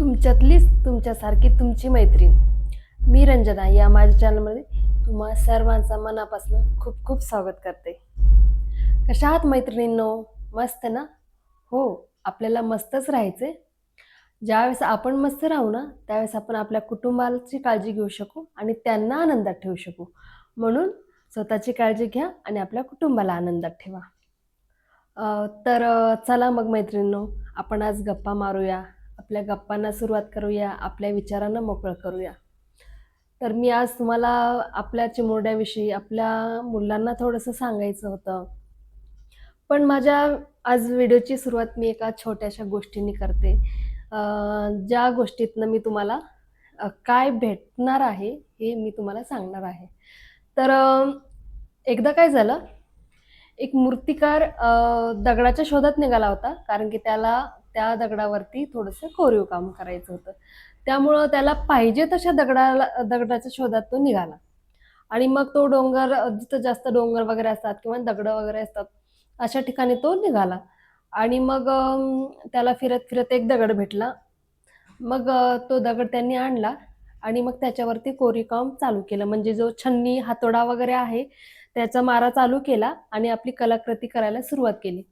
तुमच्यातलीच तुमच्यासारखी तुमची मैत्रीण. मी रंजना या माझ्या चॅनलमध्ये तुम्हा सर्वांचा मनापासून खूप खूप स्वागत करते. कशा आहात मैत्रिणींनो? मस्त ना? हो आपल्याला मस्तच राहायचे ज्यावेळेस आपण मस्त राहू ना त्यावेळेस आपण आपल्या कुटुंबाची काळजी घेऊ शकू आणि त्यांना आनंदात ठेवू शकू. म्हणून स्वतःची काळजी घ्या आणि आपल्या कुटुंबाला आनंदात ठेवा. तर चला मग मैत्रिणींनो आपण आज गप्पा मारूया. आपल्या गप्पांना सुरुवात करूया आपल्या विचारांना मोकळं करूया. तर मी आज तुम्हाला आपल्या चिमुरड्याविषयी आपल्या मुलांना थोडंसं सांगायचं होतं. पण माझ्या आज व्हिडिओची सुरुवात मी एका छोट्याशा गोष्टीने करते. ज्या गोष्टीतनं मी तुम्हाला काय भेटणार आहे हे मी तुम्हाला सांगणार आहे. तर एकदा काय झालं? एक मूर्तिकार दगडाच्या शोधात निघाला होता कारण की त्याला त्या दगडावरती थोडंसं कोरीव काम करायचं होतं. त्यामुळं त्याला पाहिजे तशा दगडाला दगडाच्या शोधात तो निघाला. आणि मग तो डोंगर जिथं जास्त डोंगर वगैरे असतात किंवा दगडं वगैरे असतात अशा ठिकाणी तो निघाला. आणि मग त्याला फिरत फिरत एक दगड भेटला. मग तो दगड त्यांनी आणला आणि मग त्याच्यावरती कोरीकाम चालू केलं. म्हणजे जो छन्नी हातोडा वगैरे आहे त्याचा मारा चालू केला आणि आपली कलाकृती करायला सुरुवात केली.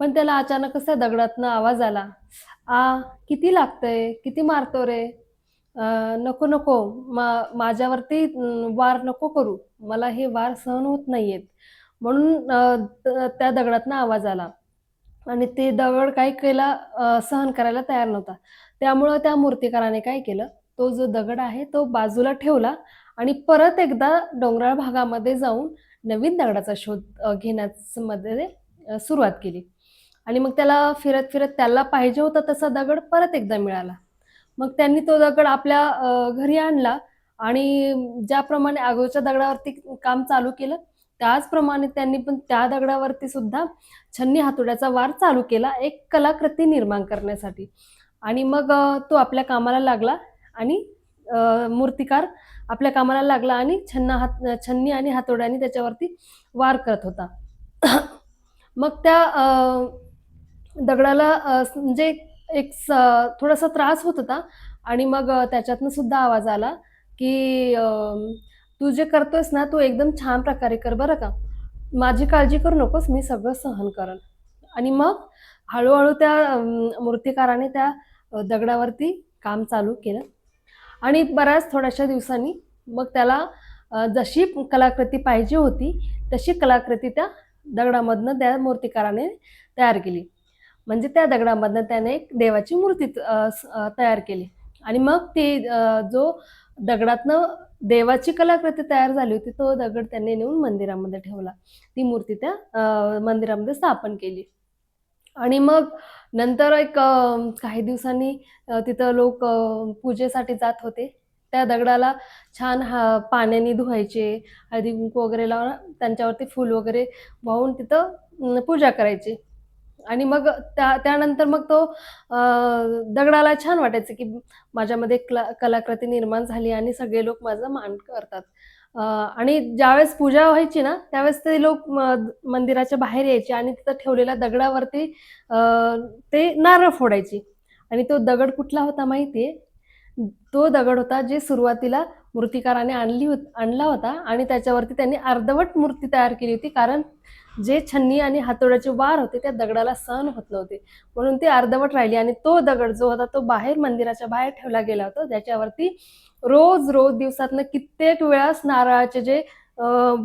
पण त्याला अचानकच त्या दगडातनं आवाज आला आ किती लागतंय? किती मारतो रे? नको नको. मा माझ्यावरती वार नको करू. मला हे वार सहन होत नाहीयेत. म्हणून त्या दगडातनं आवाज आला. आणि ते दगड काय केला सहन करायला तयार नव्हता. त्यामुळं त्या मूर्तिकाराने काय केलं तो जो दगड आहे तो बाजूला ठेवला आणि परत एकदा डोंगराळ भागामध्ये जाऊन नवीन दगडाचा शोध घेण्यामध्ये घेण्यास मध्ये सुरुवात केली. आणि मग त्याला फिरत फिरत त्याला पाहिजे होता तसा दगड परत एकदा मिळाला. मग त्यांनी तो दगड आपल्या घरी आणला आणि ज्याप्रमाणे आगोच्या दगडावरती काम चालू केलं त्याचप्रमाणे त्यांनी पण त्या दगडावरती सुद्धा छन्नी हातोड्याचा वार चालू केला एक कलाकृती निर्माण करण्यासाठी. आणि मग तो आपल्या कामाला लागला आणि मूर्तिकार आपल्या कामाला लागला आणि छन्ना हात छन्नी आणि हातोड्याने त्याच्यावरती वार करत होता. मग त्या दगडाला म्हणजे एक स थोडासा त्रास होत होता. आणि मग त्याच्यातनं सुद्धा आवाज आला की तू जे करतोयस ना तू एकदम छान प्रकारे कर बरं का. माझी काळजी करू नकोस मी सगळं सहन करन. आणि मग हळूहळू त्या मूर्तिकाराने त्या दगडावरती काम चालू केलं. आणि बऱ्याच थोड्याशा दिवसांनी मग त्याला जशी कलाकृती पाहिजे होती तशी कलाकृती त्या दगडामधनं त्या मूर्तिकाराने तयार केली. म्हणजे त्या दगडामधनं त्याने एक देवाची मूर्ती तयार केली. आणि मग ती जो दगडातनं देवाची कलाकृती तयार झाली होती तो दगड त्यांनी नेऊन मंदिरामध्ये ठेवला. ती मूर्ती त्या मंदिरामध्ये स्थापन केली. आणि मग नंतर एक काही दिवसांनी तिथं लोक पूजेसाठी जात होते. त्या दगडाला छान हा पाण्याने धुवायचे हळदी कुंकू वगैरे लावून त्यांच्यावरती फूल वगैरे वाहून तिथं पूजा करायची. आणि मग त्या त्यानंतर मग तो दगडाला छान वाटायचं की माझ्यामध्ये कला कलाकृती निर्माण झाली आणि सगळे लोक माझं मान करतात. आणि ज्यावेळेस पूजा व्हायची ना त्यावेळेस ते लोक म- मंदिराच्या बाहेर यायचे आणि तिथं ठेवलेल्या दगडावरती ते नारळ फोडायची. आणि तो दगड कुठला होता माहितीये? तो दगड होता जे सुरुवातीला मूर्तिकाराने आणली होत आणला होता आणि त्याच्यावरती त्यांनी अर्धवट मूर्ती तयार केली होती. कारण जे छन्नी आणि हातोड्याचे वार होते त्या दगडाला सहन होत नव्हते. म्हणून ती अर्धवट राहिली आणि तो दगड जो होता तो बाहेर मंदिराच्या बाहेर ठेवला गेला होता. ज्याच्यावरती रोज रोज दिवसातनं कित्येक वेळास नारळाचे जे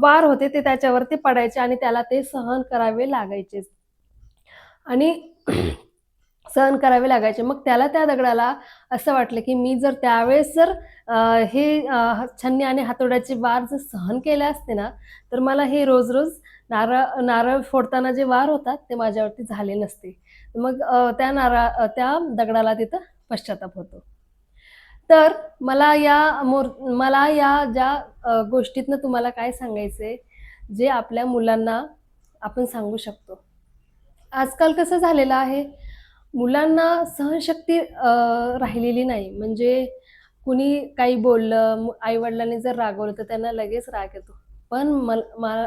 वार होते ते त्याच्यावरती पडायचे आणि त्याला ते सहन करावे लागायचे. आणि सहन करावे लागायचे. मग त्याला त्या दगडाला असं वाटलं की मी जर त्यावेळेस जर हे छन्नी आणि हातोड्याचे वार जर सहन केले असते ना तर मला हे रोज रोज नारळ नारळ फोडताना जे वार होतात ते माझ्यावरती झाले नसते. मग त्या नारळ त्या दगडाला तिथं पश्चाताप होतो. तर मला या मोर मला या ज्या गोष्टीतनं तुम्हाला काय सांगायचंय जे आपल्या मुलांना आपण सांगू शकतो. आजकाल कसं झालेलं आहे मुलांना सहनशक्ती राहिलेली नाही. म्हणजे कुणी काही बोललं आईवडिलांनी जर रागवलं तर त्यांना लगेच राग येतो. पण मल मला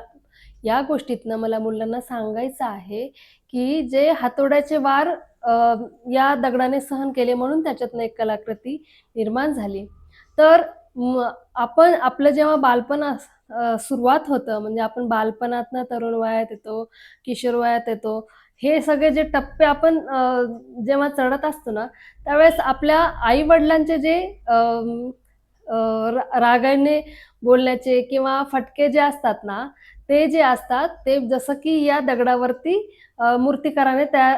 या गोष्टीतनं मला मुलांना सांगायचं आहे की जे हातोड्याचे वार या दगडाने सहन केले म्हणून त्याच्यातनं एक कलाकृती निर्माण झाली. तर आपण आपलं जेव्हा बालपण सुरुवात होतं म्हणजे आपण बालपणातनं तरुण वयात येतो किशोर वयात येतो हे सगळे जे टप्पे आपण जेव्हा चढत असतो ना त्यावेळेस आपल्या आई वडिलांचे जे रागाने बोलण्याचे किंवा फटके जे असतात ना ते जे असतात ते जसं की या दगडावरती मूर्तिकाराने त्या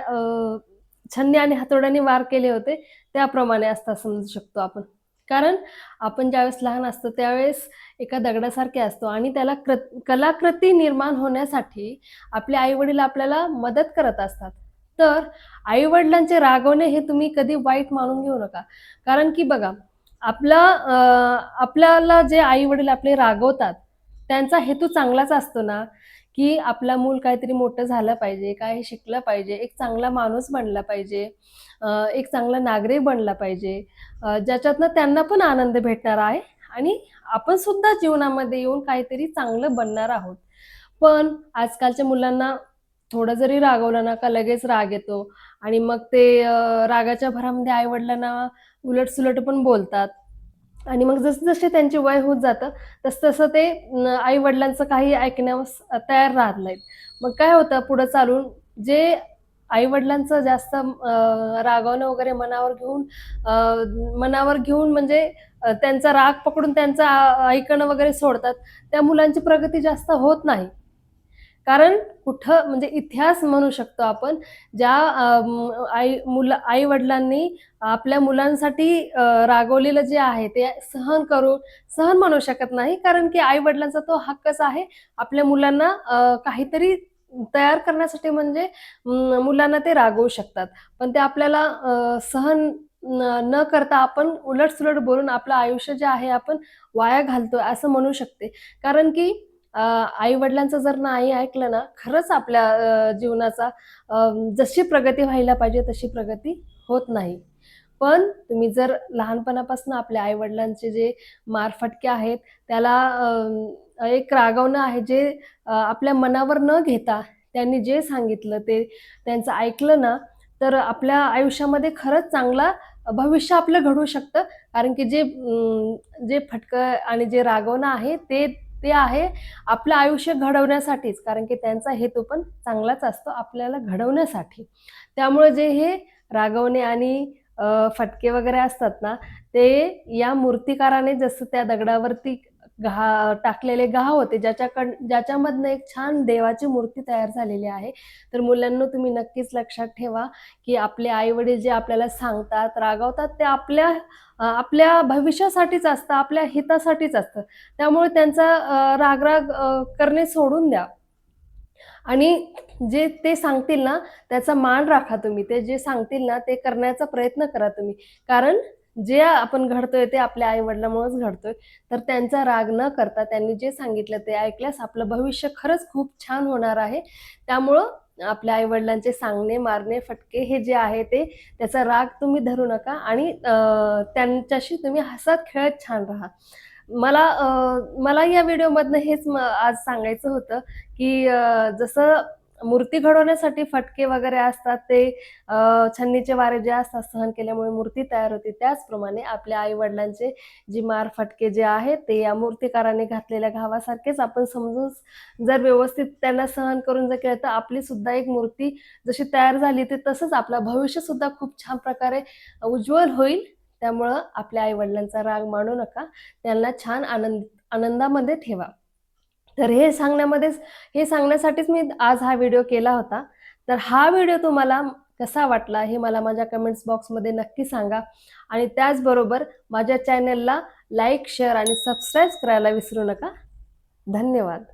छन्नी आणि हातोड्याने वार केले होते त्याप्रमाणे असतात समजू शकतो आपण. कारण आपण ज्यावेळेस लहान असतो त्यावेळेस एका दगडासारखे असतो आणि त्याला कृ कलाकृती निर्माण होण्यासाठी आपले आईवडील आपल्याला मदत करत असतात. तर आईवडिलांचे रागवणे हे तुम्ही कधी वाईट मानून घेऊ नका. कारण की बघा आपला आपल्याला जे आईवडील आपले रागवतात त्यांचा हेतू चांगलाच असतो ना की आपला मूल काहीतरी मोठं झालं पाहिजे काय शिकलं पाहिजे एक चांगला माणूस बनला पाहिजे एक चांगला नागरिक बनला पाहिजे ज्याच्यातनं त्यांना पण आनंद भेटणार आहे आणि आपण सुद्धा जीवनामध्ये येऊन काहीतरी चांगलं बनणार आहोत. पण आजकालच्या मुलांना थोडं जरी रागवलं ना का लगेच राग येतो आणि मग ते रागाच्या भरामध्ये आईवडिलांना उलटसुलट पण बोलतात. आणि मग जसं जसे त्यांचे वय होत जातं तसं तसं ते आई वडिलांचं काही ऐकण्यास तयार राहत नाहीत. मग काय होतं पुढं चालून जे आई वडिलांचं जास्त रागावणं रागवणं वगैरे मनावर घेऊन मनावर घेऊन म्हणजे त्यांचा राग पकडून त्यांचं ऐकणं वगैरे सोडतात त्या मुलांची प्रगती जास्त होत नाही. कारण कुठं म्हणजे इतिहास म्हणू शकतो आपण ज्या आई मुलं आई वडिलांनी आपल्या मुलांसाठी रागवलेलं जे आहे ते सहन करू सहन म्हणू शकत नाही. कारण की आई वडिलांचा तो हक्कच आहे. आपल्या मुलांना काहीतरी तयार करण्यासाठी म्हणजे मुलांना ते रागवू शकतात. पण ते आपल्याला सहन न करता आपण उलटसुलट बोलून आपलं आयुष्य जे आहे आपण वाया घालतो असं म्हणू शकते. कारण की आई वडिलांचं जर नाही ऐकलं ना खरंच आपल्या जीवनाचा जशी प्रगती व्हायला पाहिजे तशी प्रगती होत नाही. पण तुम्ही जर लहानपणापासून आपल्या आई वडिलांचे जे मारफटके आहेत त्याला एक रागवणं आहे जे आपल्या मनावर न घेता त्यांनी जे सांगितलं ते त्यांचं ऐकलं ना तर आपल्या आयुष्यामध्ये खरंच चांगला भविष्य आपलं घडू शकतं. कारण की जे जे फटकं आणि जे रागवणं आहे ते ते आहे आपलं आयुष्य घडवण्यासाठीच कारण की त्यांचा हेतू पण चांगलाच असतो आपल्याला घडवण्यासाठी. त्यामुळे जे हे रागवणे आणि फटके वगैरे असतात ना ते या मूर्तिकाराने जसं त्या दगडावरती घा टाकलेले घा होते ज्याच्याकड ज्याच्यामधनं एक छान देवाची मूर्ती तयार झालेली आहे. तर मुलांना तुम्ही नक्कीच लक्षात ठेवा की आपले आई वडील जे आपल्याला सांगतात रागवतात ते आपल्या आपल्या भविष्यासाठीच असतं आपल्या हितासाठीच असतं. त्यामुळे त्यांचा रागराग करणे सोडून द्या. आणि जे ते सांगतील ना त्याचा मान राखा तुम्ही. ते जे सांगतील ना ते करण्याचा प्रयत्न करा तुम्ही. कारण जे आपण घडतोय ते आपल्या आई वडिलांमुळेच घडतोय. तर त्यांचा राग न करता त्यांनी जे सांगितलं ते ऐकल्यास आपलं भविष्य खरंच खूप छान होणार आहे. त्यामुळं आपल्या आई वडिलांचे सांगणे मारणे फटके हे जे आहे ते त्याचा राग तुम्ही धरू नका आणि त्यांच्याशी तुम्ही हसत खेळत छान राहा. मला मला या व्हिडिओमधनं हेच आज सांगायचं होतं की जसं मूर्ती घडवण्यासाठी फटके वगैरे असतात ते छन्नीचे वारे जे असतात सहन केल्यामुळे मूर्ती तयार होते. त्याचप्रमाणे आपल्या आई वडिलांचे जी मार फटके जे आहेत ते या मूर्तिकाराने घातलेल्या घावासारखेच आपण समजून जर व्यवस्थित त्यांना सहन करून जर केलं तर आपली सुद्धा एक मूर्ती जशी तयार झाली ते तसंच आपलं भविष्य सुद्धा खूप छान प्रकारे उज्ज्वल होईल. त्यामुळं आपल्या आई वडिलांचा राग मानू नका. त्यांना छान आनंद आनंदामध्ये ठेवा. तर हे सांगण्यामध्येच हे सांगण्यासाठीच मी आज हा व्हिडिओ केला होता. तर हा व्हिडिओ तुम्हाला कसा वाटला हे मला माझ्या कमेंट्स बॉक्समध्ये नक्की सांगा. आणि त्याचबरोबर माझ्या चॅनलला लाईक शेअर आणि सबस्क्राईब करायला विसरू नका. धन्यवाद.